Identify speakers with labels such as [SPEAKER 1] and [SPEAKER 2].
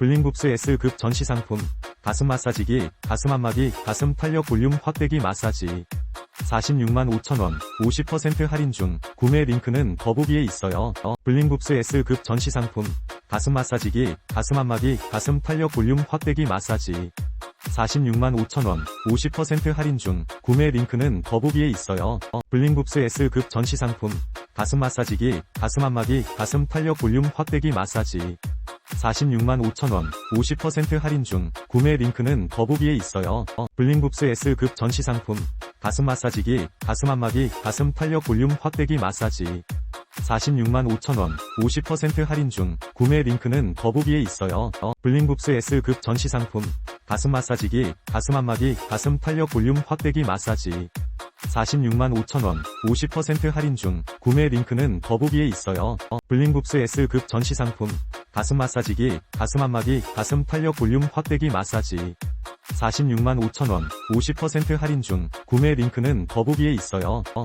[SPEAKER 1] 블링굽스 S급 전시 상품, 가슴 마사지기, 가슴 안마기, 가슴 탄력 볼륨 확대기 마사지. 46만 5천원, 50% 할인 중, 구매 링크는 더보기에 있어요. 어, 블링굽스 S급 전시 상품, 가슴 마사지기, 가슴 안마기, 가슴 탄력 볼륨 확대기 마사지. 46만 5천원, 50% 할인 중, 구매 링크는 더보기에 있어요. 어, 블링굽스 S급 전시 상품, 가슴 마사지기, 가슴 안마기, 가슴 탄력 볼륨 확대기 마사지. 46만 5천원, 50% 할인 중, 구매 링크는 더보기에 있어요. 어, 블링굽스 S급 전시 상품, 가슴 마사지기, 가슴 안마기, 가슴 탄력 볼륨 확대기 마사지. 46만 5천원, 50% 할인 중, 구매 링크는 더보기에 있어요. 어, 블링굽스 S급 전시 상품, 가슴 마사지기, 가슴 안마기, 가슴 탄력 볼륨 확대기 마사지. 46만 5천원, 50% 할인 중, 구매 링크는 더보기에 있어요. 어, 블링굽스 S급 전시 상품, 가슴 마사지기, 가슴 안마기, 가슴 탄력 볼륨 확대기 마사지. 46만 5천원, 50% 할인 중, 구매 링크는 더보기에 있어요. 어,